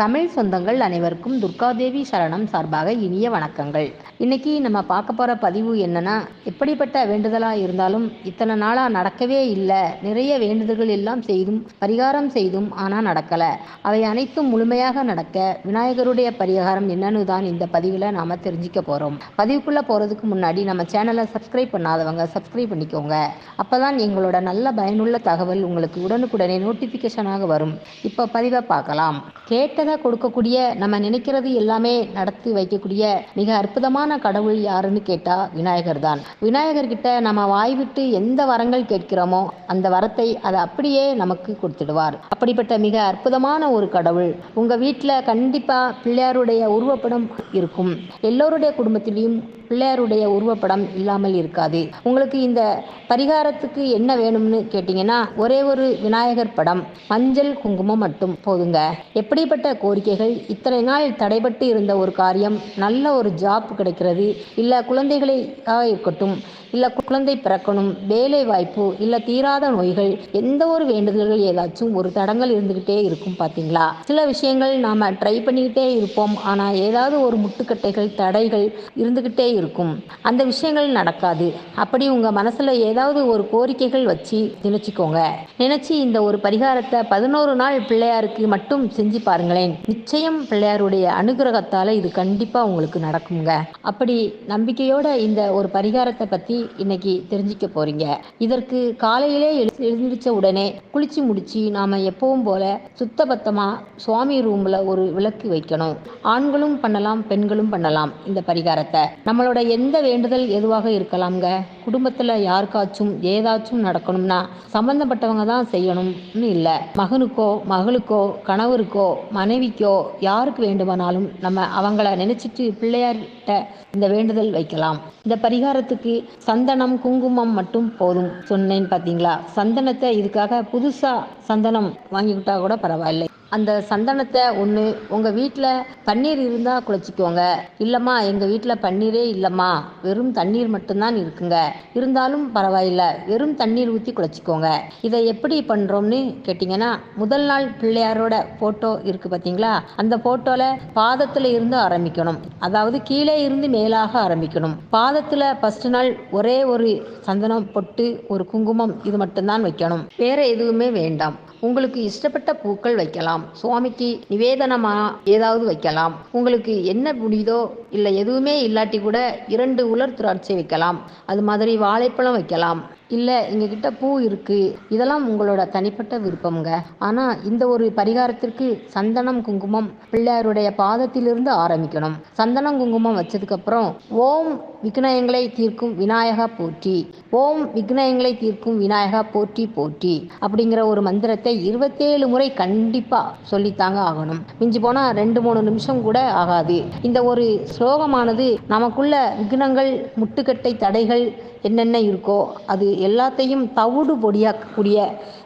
தமிழ் சொந்தங்கள் அனைவருக்கும் துர்காதேவி சரணம் சார்பாக இனிய வணக்கங்கள். இன்னைக்கு நம்ம பார்க்க போகிற பதிவு என்னன்னா எப்படிப்பட்ட வேண்டுதலாக இருந்தாலும் இத்தனை நாளாக நடக்கவே இல்லை. நிறைய வேண்டுதல்கள் எல்லாம் செய்தும் பரிகாரம் செய்தும் ஆனால் நடக்கலை. அவை அனைத்தும் முழுமையாக நடக்க விநாயகருடைய பரிகாரம் என்னன்னு தான் இந்த பதிவில் நாம் தெரிஞ்சிக்க போகிறோம் பதிவுக்குள்ளே போகிறதுக்கு முன்னாடி நம்ம சேனலை சப்ஸ்கிரைப் பண்ணாதவங்க சப்ஸ்கிரைப் பண்ணிக்கோங்க. அப்போ தான் எங்களோட நல்ல பயனுள்ள தகவல் உங்களுக்கு உடனுக்குடனே நோட்டிஃபிகேஷனாக வரும். இப்போ பதிவை பார்க்கலாம். கேட்டதை கொடுக்கக்கூடிய நம்ம நினைக்கிறது எல்லாமே நடத்தி வைக்கக்கூடிய மிக அற்புதமான கடவுள் யாருன்னு கேட்டா விநாயகர் தான். விநாயகர் கிட்ட நம்ம வாய் விட்டு எந்த வரங்கள் கேட்கிறோமோ அந்த வரத்தை அதை அப்படியே நமக்கு கொடுத்துடுவார். அப்படிப்பட்ட மிக அற்புதமான ஒரு கடவுள் உங்க வீட்டில் கண்டிப்பா பிள்ளையாருடைய உருவப்படம் இருக்கும். எல்லோருடைய குடும்பத்திலையும் பிள்ளையாருடைய உருவப்படம் இல்லாமல் இருக்காது. உங்களுக்கு இந்த பரிகாரத்துக்கு என்ன வேணும்னு கேட்டிங்கன்னா ஒரே ஒரு விநாயகர் படம் மஞ்சள் குங்குமம் மட்டும் போதுங்க. எப்படிப்பட்ட கோரிக்கைகள் இத்தனை நாள் தடைபட்டு இருந்த ஒரு காரியம் நல்ல ஒரு ஜாப் கிடைக்கிறது இல்லை குழந்தைகளாக இருக்கட்டும் இல்லை குழந்தை பிறக்கணும் வேலை வாய்ப்பு இல்லை தீராத நோய்கள் எந்த ஒரு வேண்டுதல்கள் ஏதாச்சும் ஒரு தடங்கள் இருந்துக்கிட்டே இருக்கும் பார்த்தீங்களா சில விஷயங்கள் நாம் ட்ரை பண்ணிக்கிட்டே இருப்போம். ஆனால் ஏதாவது ஒரு முட்டுக்கட்டைகள் தடைகள் இருந்துக்கிட்டே இருக்கும். அந்த விஷயங்கள் நடக்காது. அப்படி உங்கள் மனசில் ஏதாவது ஒரு கோரிக்கைகள் வச்சு நினச்சிக்கோங்க நினச்சி இந்த ஒரு பரிகாரத்தை பதினோரு நாள் பிள்ளையாருக்கு மட்டும் செஞ்சு பாருங்களேன். நிச்சயம் பிள்ளையாருடைய அனுகிரகத்தால் இது கண்டிப்பாக உங்களுக்கு நடக்குங்க. அப்படி நம்பிக்கையோட இந்த ஒரு பரிகாரத்தை பற்றி இன்னைக்கு தெரிஞ்சுக்க போறீங்க. இதற்கு காலையிலே எழு எழுந்திரிச்ச உடனே குளிச்சு முடிச்சு நாம எப்பவும் போல சுத்தபத்தமா சுவாமி ரூம்ல ஒரு விளக்கு வைக்கணும். ஆண்களும் பண்ணலாம் பெண்களும் பண்ணலாம் இந்த பரிகாரத்தை. நம்மளோட எந்த வேண்டுதல் எதுவாக இருக்கலாம்ங்க? குடும்பத்தில் யாருக்காச்சும் ஏதாச்சும் நடக்கணும்னா சம்பந்தப்பட்டவங்க தான் செய்யணும்னு இல்லை. மகனுக்கோ மகளுக்கோ கணவருக்கோ மனைவிக்கோ யாருக்கு வேண்டுமானாலும் நம்ம அவங்கள நினைச்சிட்டு பிள்ளையார்கிட்ட இந்த வேண்டுதல் வைக்கலாம். இந்த பரிகாரத்துக்கு சந்தனம் குங்குமம் மட்டும் போதும் சொன்னேன் பார்த்தீங்களா சந்தனத்தை இதுக்காக புதுசாக சந்தனம் வாங்கிக்கிட்டா கூட பரவாயில்லை. அந்த சந்தனத்தை ஒன்று உங்கள் வீட்டில் பன்னீர் இருந்தால் குளிச்சிக்கோங்க இல்லைம்மா எங்கள் வீட்டில் பன்னீரே இல்லைம்மா. வெறும் தண்ணீர் மட்டும்தான் இருக்குங்க. இருந்தாலும் பரவாயில்ல வெறும் தண்ணீர் ஊற்றி குளிச்சிக்கோங்க இதை எப்படி பண்ணுறோம்னு கேட்டிங்கன்னா முதல் நாள் பிள்ளையாரோட ஃபோட்டோ இருக்குது பார்த்தீங்களா அந்த ஃபோட்டோவில் பாதத்தில் இருந்து ஆரம்பிக்கணும். அதாவது கீழே இருந்து மேலாக ஆரம்பிக்கணும். பாதத்தில் ஃபஸ்ட்டு நாள் ஒரே ஒரு சந்தனம் பொட்டு ஒரு குங்குமம் இது மட்டும்தான் வைக்கணும். வேறு எதுவுமே வேண்டாம். உங்களுக்கு இஷ்டப்பட்ட பூக்கள் வைக்கலாம். சுவாமிக்கு நிவேதனமா ஏதாவது வைக்கலாம். உங்களுக்கு என்ன முடியுதோ இல்லை எதுவுமே இல்லாட்டி கூட இரண்டு உலர் திராட்சை வைக்கலாம். அது மாதிரி வாழைப்பழம் வைக்கலாம். இல்லை எங்ககிட்ட பூ இருக்குது இதெல்லாம் உங்களோட தனிப்பட்ட விருப்பம்ங்க. ஆனால் இந்த ஒரு பரிகாரத்திற்கு சந்தனம் குங்குமம் பிள்ளையாருடைய பாதத்திலிருந்து ஆரம்பிக்கணும். சந்தனம் குங்குமம் வச்சதுக்கப்புறம் ஓம் விக்னயங்களை தீர்க்கும் விநாயகா போற்றி. ஓம் விக்னயங்களை தீர்க்கும் விநாயகா போற்றி போற்றி. அப்படிங்கிற ஒரு மந்திரத்தை இருபத்தேழு முறை கண்டிப்பாக சொல்லித்தாங்க ஆகணும். மிஞ்சி போனால் ரெண்டு மூணு நிமிஷம் கூட ஆகாது. இந்த ஒரு ஸ்லோகமானது நமக்குள்ள விக்னங்கள் முட்டுக்கட்டை தடைகள் என்னென்ன இருக்கோ அது எல்லாத்தையும் தவிடு பொடியாக்கக்கூடிய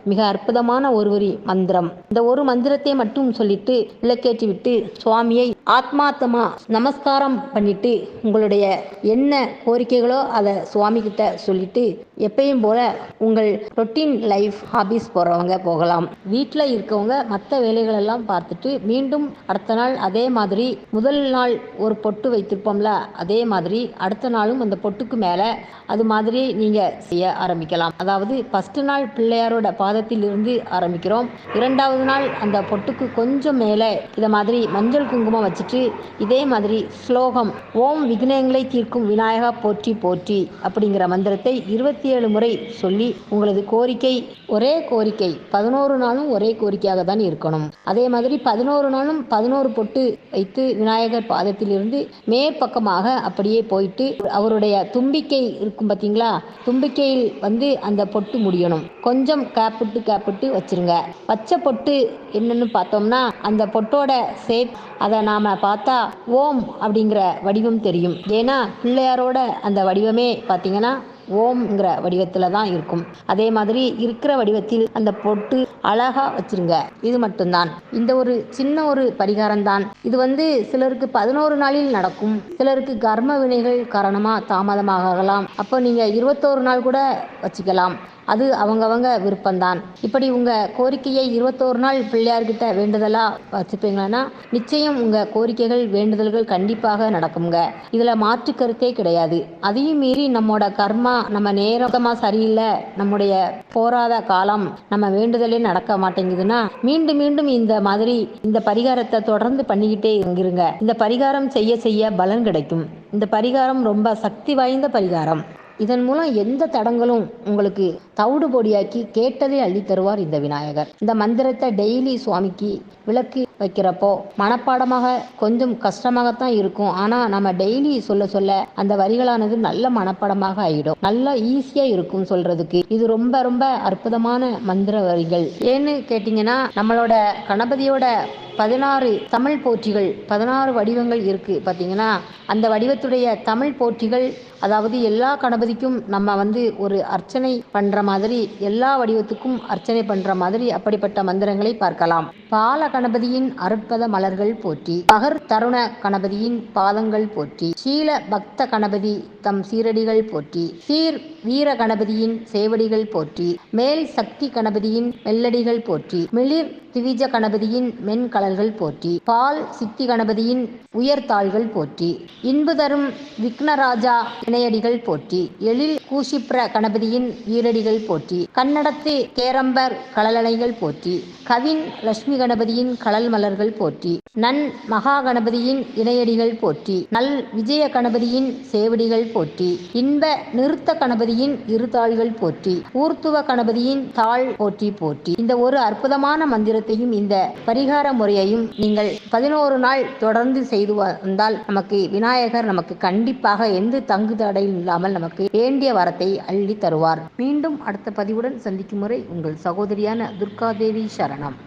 மிக அற்புதமான ஒரு வரி மந்திரம். இந்த ஒரு மந்திரத்தை மட்டும் சொல்லிட்டு விளக்கேற்றி விட்டு சுவாமியை ஆத்மாத்தமா நமஸ்காரம் பண்ணிட்டு உங்களுடைய என்ன கோரிக்கைகளோ அதை சுவாமி கிட்ட சொல்லிட்டு எப்பயும் போல உங்கள் ரொட்டீன் லைஃப் ஹாபிஸ் போகிறவங்க போகலாம். வீட்டில் இருக்கவங்க மற்ற வேலைகளெல்லாம் பார்த்துட்டு மீண்டும் அடுத்த நாள் அதே மாதிரி முதல் நாள் ஒரு பொட்டு வைத்திருப்போம்ல அதே மாதிரி அடுத்த நாளும் அந்த பொட்டுக்கு மேலே அது மாதிரி நீங்கள் செய்ய ஆரம்பிக்கலாம். அதாவது ஃபஸ்ட்டு நாள் பிள்ளையாரோட பாதத்தில் இருந்து ஆரம்பிக்கிறோம். இரண்டாவது நாள் அந்த பொட்டுக்கு கொஞ்சம் மேலே இதை மாதிரி மஞ்சள் குங்குமம் வச்சுட்டு இதே மாதிரி ஸ்லோகம் ஓம் விக்னங்களை தீர்க்கும் விநாயகா போற்றி போற்றி அப்படிங்கிற மந்திரத்தை இருபத்தி ஏழு முறை சொல்லி உங்களது கோரிக்கை ஒரே கோரிக்கை பதினோரு நாளும் ஒரே கோரிக்கையாக தான் இருக்கணும். அதே மாதிரி பதினோரு நாளும் பதினோரு பொட்டு வைத்து விநாயகர் பாதத்திலிருந்து மேற்பக்கமாக அப்படியே போயிட்டு அவருடைய தும்பிக்கை இருக்கும் பார்த்தீங்களா? தும்பிக்கையில் வந்து அந்த பொட்டு முடியணும். கொஞ்சம் கேப்பிட்டு கேப்பிட்டு வச்சிருங்க. பச்சை பொட்டு என்னன்னு பார்த்தோம்னா அந்த பொட்டோட சேப் அதை நாம் பார்த்தா ஓம் அப்படிங்கிற வடிவம் தெரியும். ஏன்னா பிள்ளையாரோட அந்த வடிவமே பார்த்தீங்கன்னா ஓம்ங்கிற வடிவத்தில் தான் இருக்கும். அதே மாதிரி இருக்கிற வடிவத்தில் அந்த பொட்டு அழகா வச்சிருங்க. இது மட்டும்தான். இந்த ஒரு சின்ன ஒரு பரிகாரம் தான் இது வந்து சிலருக்கு பதினோரு நாளில் நடக்கும். சிலருக்கு கர்ம வினைகள் காரணமாக தாமதமாகலாம். அப்போ நீங்கள் இருபத்தோரு நாள் கூட வச்சுக்கலாம். அது அவங்கவங்க விருப்பம்தான். இப்படி உங்கள் கோரிக்கையை இருபத்தோரு நாள் பிள்ளையார்கிட்ட வேண்டுதலாக வச்சுப்பீங்களா நிச்சயம் உங்கள் கோரிக்கைகள் வேண்டுதல்கள் கண்டிப்பாக நடக்குங்க இதில் மாற்று கருத்தே கிடையாது. அதையும் மீறி நம்மோட கர்மா நம்ம நேரமாக சரியில்லை நம்முடைய போராத காலம் நம்ம வேண்டுதலே நடக்க மாட்டேங்குதுன்னா மீண்டும் மீண்டும் இந்த மாதிரி இந்த பரிகாரத்தை தொடர்ந்து பண்ணிக்கிட்டே இருங்க இந்த பரிகாரம் செய்ய செய்ய பலன் கிடைக்கும். இந்த பரிகாரம் ரொம்ப சக்தி வாய்ந்த பரிகாரம். இதன் மூலம் எந்த தடங்களும் உங்களுக்கு தவிடு பொடியாக்கி கேட்டதை அள்ளி தருவார் இந்த விநாயகர். இந்த மந்திரத்தை டெய்லி சுவாமிக்கு விளக்கு வைக்கிறப்போ மனப்பாடமாக கொஞ்சம் கஷ்டமாகத்தான் இருக்கும். ஆனால் நம்ம டெய்லி சொல்ல சொல்ல அந்த வரிகளானது நல்ல மனப்பாடமாக ஆகிடும் நல்லா ஈஸியாக இருக்கும் சொல்றதுக்கு. இது ரொம்ப ரொம்ப அற்புதமான மந்திர வரிகள். ஏன்னு கேட்டிங்கன்னா நம்மளோட கணபதியோட பதினாறு தமிழ் போற்றிகள் பதினாறு வடிவங்கள் இருக்கு பார்த்தீங்கன்னா அந்த வடிவத்துடைய தமிழ் போற்றிகள் அதாவது எல்லா கணபதிக்கும் நம்ம வந்து ஒரு அர்ச்சனை பண்ற மாதிரி எல்லா வடிவத்துக்கும் அர்ச்சனை பண்ற மாதிரி அப்படிப்பட்ட மந்திரங்களை பார்க்கலாம். பால கணபதியின் அருட்பத மலர்கள் போற்றி பகர் தருண கணபதியின் பாதங்கள் போற்றி சீல பக்த கணபதி தம் சீரடிகள் போற்றி சீர் வீர கணபதியின் சேவடிகள் போற்றி மேல் சக்தி கணபதியின் மெல்லடிகள் போற்றி மிளிர் திவிஜ கணபதியின் மென்கலல்கள் போற்றி பால் சித்தி கணபதியின் உயர்த்தாள்கள் போற்றி இன்பு தரும் விக்னராஜா இணையடிகள் போற்றி எழில் கூஷிப்ர கணபதியின் ஈரடிகள் போற்றி கன்னடத்து கேரம்பர் கலலணைகள் போற்றி கவின் லட்சுமி கணபதியின் கலல் மலர்கள் போற்றி நன் மகா கணபதியின் இணையடிகள் போற்றி நல் விஜய கணபதியின் சேவடிகள் போற்றி இன்ப நிறுத்த கணபதி கணபதியின் இருதாள்கள் போற்றி ஊர்த்துவ கணபதியின் தாள் போற்றி போற்றி. இந்த ஒரு அற்புதமான மந்திரத்தையும் இந்த பரிகார முறையையும் நீங்கள் பதினோரு நாள் தொடர்ந்து செய்து வந்தால் நமக்கு விநாயகர் நமக்கு கண்டிப்பாக எந்த தங்கு தடையும் இல்லாமல் நமக்கு வேண்டிய வரத்தை அள்ளி தருவார். மீண்டும் அடுத்த பதிவுடன் சந்திக்கும் முறை உங்கள் சகோதரியான துர்காதேவி சரணம்.